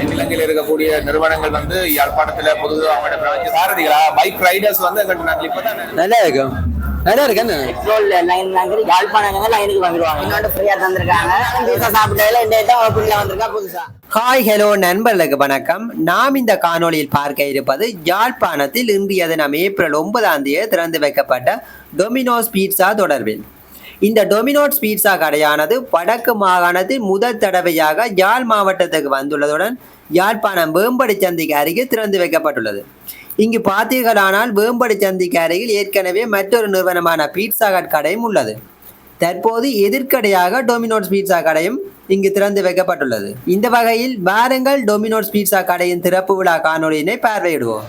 தென்னிலங்கையில் இருக்கக்கூடிய நிறுவனங்கள் வந்து யாழ்ப்பாணத்துல பொதுவாக அவங்களோட பிரான்ச் சாரதிகளா? பைக் ரைடர்ஸ் வந்து எங்கள்கிட்ட நாங்கள் இப்பதான் நல்லா இருக்கும் நல்லா இருக்கு என்ன? பெட்ரோல் லைன் வாங்கி யாழ்ப்பாணங்க லைனுக்கு வந்துருவாங்க. இன்னொன்று ஃப்ரீயா தந்திருக்காங்க. சாப்பிட்டதுல இந்த இடம் வந்திருக்கா புதுசா? ஹாய் ஹலோ நண்பர்களுக்கு வணக்கம். நாம் இந்த காணொளியில் பார்க்க இருப்பது யாழ்ப்பாணத்தில் இன்றைய தினம் ஏப்ரல் ஒன்பதாம் தேதி திறந்து வைக்கப்பட்ட டொமினோஸ் பீட்சா தொடர்பில். இந்த டொமினோட்ஸ் பீட்சா கடையானது வடக்கு மாகாணத்தில் முதல் தடவையாக யாழ் மாவட்டத்துக்கு வந்துள்ளதுடன் யாழ்ப்பாணம் வேம்படி சந்திக்கு அருகே திறந்து வைக்கப்பட்டுள்ளது. இங்கு பார்த்தீர்களானால் வேம்படி சந்திக்கு அருகில் ஏற்கனவே மற்றொரு நிறுவனமான பீட்சா கட் கடையும் உள்ளது. தற்போது எதிர்க்கடையாக டொமினோஸ் பீட்சா கடையும் இங்கு திறந்து வைக்கப்பட்டுள்ளது. இந்த வகையில் வாருங்கள் டொமினோஸ் பீட்சா கடையின் திறப்பு விழா காணொளியினை பார்வையிடுவோம்.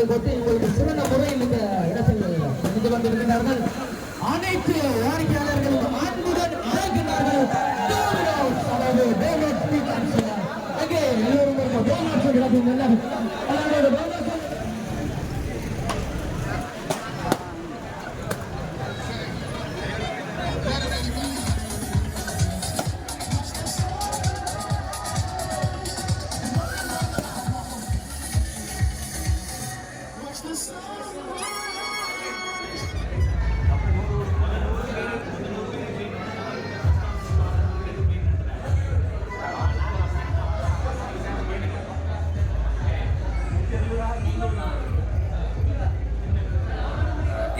பேப்பர்கள் போட்டு உங்களுக்கு சிறந்த முறையில் இந்த இடத்தில் இணைந்து வந்திருக்கிறார்கள் அனைத்து வாடிக்கையாளர்களும் அன்புடன் அழைக்கிறார்கள். அதாவது எல்லோரும் நல்ல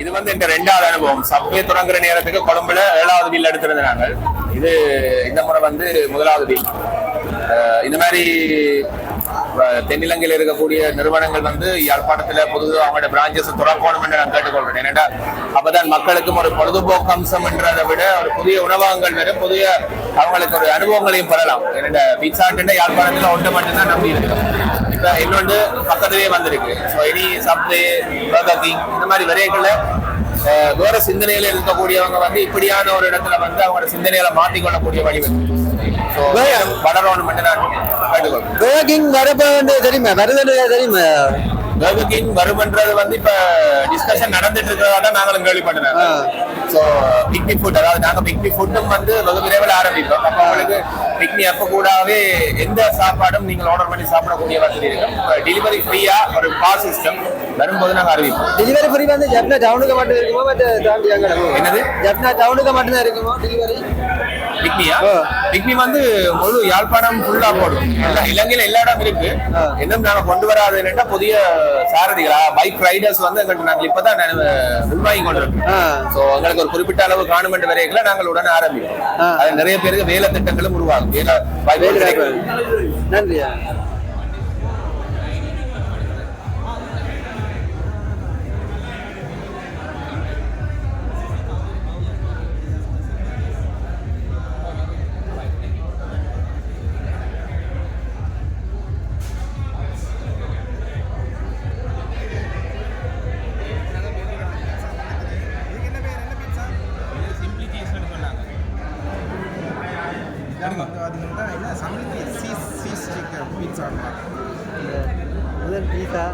இது வந்து எங்க ரெண்டாவது அனுபவம். சப்வே தொடங்குற நேரத்துக்கு கொழும்புல ஏழாவது வீல் எடுத்திருந்த நாங்கள். இது இந்த முறை வந்து முதலாவது வீல் அஹ் இந்த மாதிரி தென்னிலங்கையில் இருக்கக்கூடிய நிறுவனங்கள் வந்து யாழ்ப்பாணத்தில் புது அவங்களோட பிரான்ச்சஸ் துறக்கணும் என்று நான் கேட்டுக்கொள்கிறேன். ஏனென்றா அப்பதான் மக்களுக்கும் ஒரு பொழுதுபோக்கு அம்சம் என்றதை விட ஒரு புதிய உணவகங்கள் வேற புதிய அவங்களுக்கு ஒரு அனுபவங்களையும் பெறலாம். ஏன்னா பீட்சாட்டுன்னா யாழ்ப்பாணத்தில் ஒன்று மட்டும்தான் நம்பி இருக்கிறோம். இப்போ இன்னொன்று பக்கத்துலேயே வந்திருக்கு. ஸோ இனி சப்வே பர்கர் கிங் இந்த மாதிரி விரைகளில் வேற சிந்தனையில இருக்கக்கூடியவங்க வந்து இப்படியான ஒரு இடத்துல வந்து அவங்களோட சிந்தனைகளை மாற்றிக்கொள்ளக்கூடிய வழிவகை பேக்கிங் வரப்ப தெரியுமா? வருதுன்னு தெரியுமா? பர்கர் வருமன்றது வந்து இப்ப டிஸ்கஷன் நடந்துட்டு இருக்கிறதா தான் நாங்களும் கேள்விப்பட்டோம் ஸோ பிக்னி ஃபுட் அதாவது நாங்க பிக்னி ஃபுட்டும் வந்து வெகு விரைவில் ஆரம்பிப்போம். அப்போ உங்களுக்கு பிக்னி அப்போ கூடவே எந்த சாப்பாடும் நீங்கள் ஆர்டர் பண்ணி சாப்பிடக்கூடிய வசதி இருக்கும். டெலிவரி ஃப்ரீயா ஒரு பாஸ் சிஸ்டம் வரும்போது நாங்க அறிவிப்போம். டெலிவரி ஃப்ரீ வந்து ஜப்னா டவுனுக்கு மட்டும் இருக்குமோ மற்ற தாண்டி அங்கே என்னது? ஜப்னா டவுனுக்கு மட்டும் தான் இருக்குமோ டெலிவரி பிக்னியா. பிக்னி வந்து முழு யாழ்ப்பாணம் ஃபுல்லா போடும். இலங்கையில எல்லா இடம் இருக்கு. இன்னும் நாங்க கொண்டு வராது என்னன்னா புதிய சாரதிகளா பைக் ரைடர்ஸ் வந்து எங்களுக்கு நாங்கள் இப்பதான் உள்வாங்கி கொண்டிருக்கோம். சோ எங்களுக்கு ஒரு குறிப்பிட்ட அளவு காணுமெண்ட் வரைகளை நாங்கள் உடனே ஆரம்பிப்போம். அது நிறைய பேருக்கு வேலை திட்டங்களும் உருவாகும். வேலை கிடைக்கும். நன்றியா? பீஸா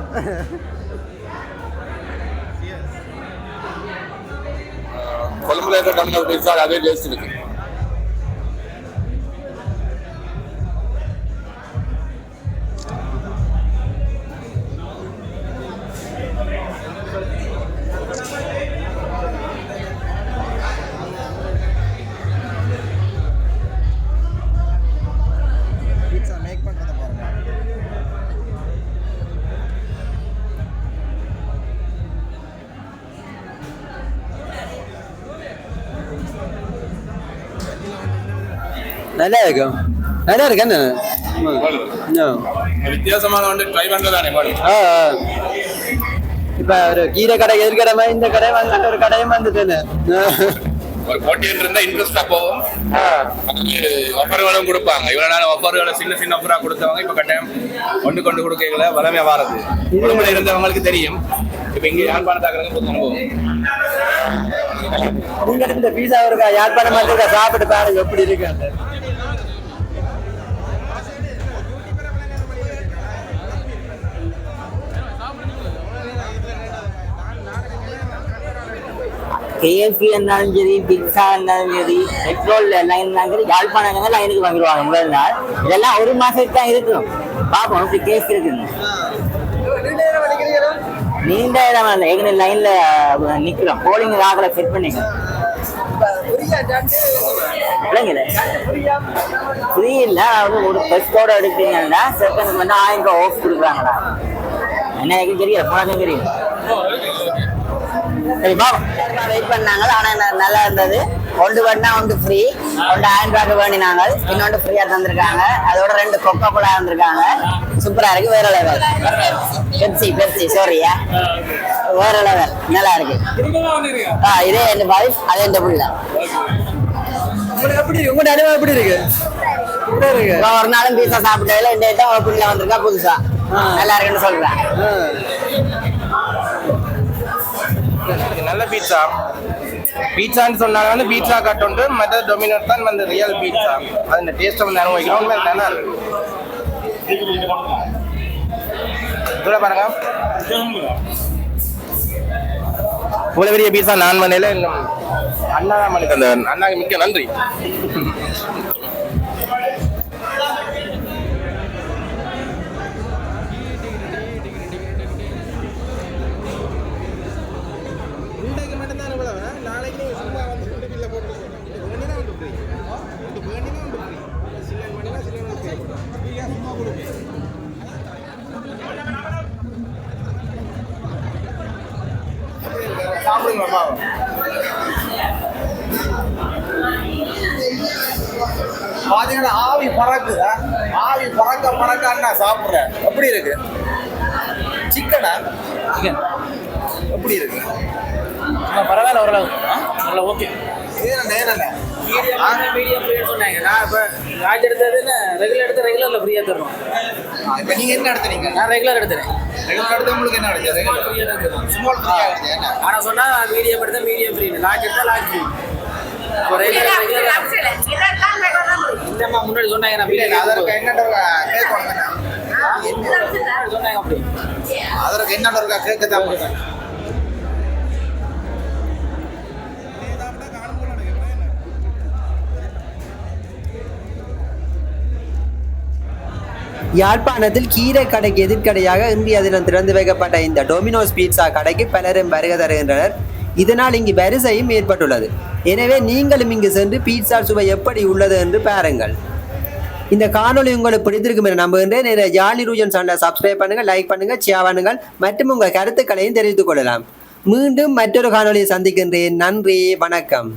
கொழும்புல இருக்க டம்ளர் பீஸா அதே நல்லா இருக்கும் நல்லா இருக்கு என்ன. வித்தியாசமான வந்து ட்ரை பண்றதானே ஆ. இப்ப ஒரு கீரை கடை எதிர்கடை மாதிரி இந்த கடை வந்து ஒரு கடையும் வந்துட்டேன்னு ஒரு போட்டியில் இருந்தா இன்ட்ரெஸ்டா போகும் ஆஃபர்களும் கொடுப்பாங்க இவ்வளவு நாள் ஆஃபர்களை சின்ன சின்ன ஆஃபரா கொடுத்தவங்க இப்ப கட்டாயம் கொண்டு கொண்டு கொடுக்கல வளமே வாரது குடும்பத்தில் இருந்தவங்களுக்கு தெரியும் இப்ப இங்க யாழ்ப்பாணத்தாக்குறது புது அனுபவம் நீங்க இந்த பீஸா இருக்கா யாழ்ப்பாணம் சாப்பிட்டு பாருங்க எப்படி இருக்கு கேஎஃப்சி இருந்தாலும் சரி பிக்ஸா இருந்தாலும் சரி பெட்ரோல் லைன் இருந்தாலும் சரி யாழ்ப்பாணங்க லைனுக்கு வாங்கிடுவாங்க முதல் நாள். இதெல்லாம் ஒரு மாசத்துக்கு தான் இருக்கணும் பார்ப்போம் இப்படி கேஸ் இருக்குங்க நீண்ட இடம் இல்லை. ஏற்கனவே லைன்ல நிக்கிறோம். போலிங் ஆகல செட் பண்ணிக்கோங்க இல்லைங்களே ஃப்ரீ இல்லை அவங்க ஒரு டெஸ்டோட எடுத்தீங்கன்னா செகண்ட் வந்து ஆயிரம் ரூபாய் ஆஃப் கொடுக்குறாங்களா? என்ன எனக்கு தெரியல. போனதும் தெரியும். வெயிட் பண்ணாங்க. ஆனா ந- நல்லா இருந்தது. ஒன்று பண்ணா ஒன்று ஃப்ரீ ஒன்று ஆயிரம் ரூபாய்க்கு வேண்டினாங்க இன்னொன்று ஃப்ரீயா தந்திருக்காங்க. அதோட ரெண்டு கொக்கோ கோலா தந்திருக்காங்க சூப்பரா இருக்கு. வேற லெவல் பெப்சி பெப்சி. சாரியா வேற லெவல் நல்லா இருக்கு. ஆ இதே என் வைஃப் அதே என் புள்ள எப்படி இருக்கு? உங்களோட அனுபவம் எப்படி இருக்கு? ஒரு நாளும் பீஸா சாப்பிட்டதுல இந்த ஓப்பன்ல வந்திருக்கா புதுசா. நல்லா இருக்குன்னு சொல்றேன் ஆ. நல்ல பீட்சா பீட்சான்னு சொன்னாங்க வந்து பீட்சா கட் உண்டு. மற்ற டொமினோட் தான் வந்து ரியல் பீட்சா அது இந்த டேஸ்ட்டை வந்து அனுபவிக்கிறோம் உண்மையில நல்லா இருக்கு. பாருங்க. இவ்வளோ பெரிய பீட்சா நான் பண்ணல இன்னும் அண்ணா தான் பண்ணி தந்தவர். அண்ணாக்கு மிக்க நன்றி. சாப்பிடுங்கப்பா பாத்தீங்கன்னா ஆவி பறக்குதா. ஆவி பறக்க பறக்க அண்ணா சாப்பிட்றேன் எப்படி இருக்கு? சிக்கனா? எப்படி இருக்கு? பரவாயில்ல ஓரளவு நல்லா ஓகே ஏனண்ணே ஏனண்ணே மீடியம் சொன்னாங்க. நான் இப்போ ராஜ் எடுத்தது ரெகுலர் எடுத்து ரெகுலரில் ஃப்ரீயாக தரணும். இப்போ நீங்கள் என்ன எடுத்தீங்க நான் ரெகுலர் எடுத்துறேன். ரெகுலர் எடுத்து உங்களுக்கு என்ன எடுத்தீங்க ரெகுலர் ஃப்ரீயாக தரணும் ஸ்மால் ஃப்ரீயாக எடுத்தீங்க என்ன? ஆனால் சொன்னால் மீடியம் எடுத்தா மீடியம் ஃப்ரீ லார்ஜ் எடுத்தா லார்ஜ் ஃப்ரீ முன்னாடி சொன்னாங்க அதற்கு இருக்கா? கேட்க தான். யாழ்ப்பாணத்தில் கீரை கடைக்கு எதிர்க்கடையாக இந்திய தினம் திறந்து வைக்கப்பட்ட இந்த டொமினோஸ் பீட்சா கடைக்கு பலரும் வருகை தருகின்றனர். இதனால் இங்கு வரிசையும் ஏற்பட்டுள்ளது. எனவே நீங்களும் இங்கு சென்று பீட்சா சுவை எப்படி உள்ளது என்று பாருங்கள். இந்த காணொளி உங்களுக்கு பிடித்திருக்கும் என நம்புகின்றேன். ஜாலி ரூஜன் சேனலை சப்ஸ்கிரைப் பண்ணுங்கள் லைக் பண்ணுங்கள் ஷேர் பண்ணுங்கள். மற்றும் உங்கள் கருத்துக்களையும் தெரிவித்துக் கொள்ளலாம். மீண்டும் மற்றொரு காணொளியை சந்திக்கின்றேன். நன்றி வணக்கம்.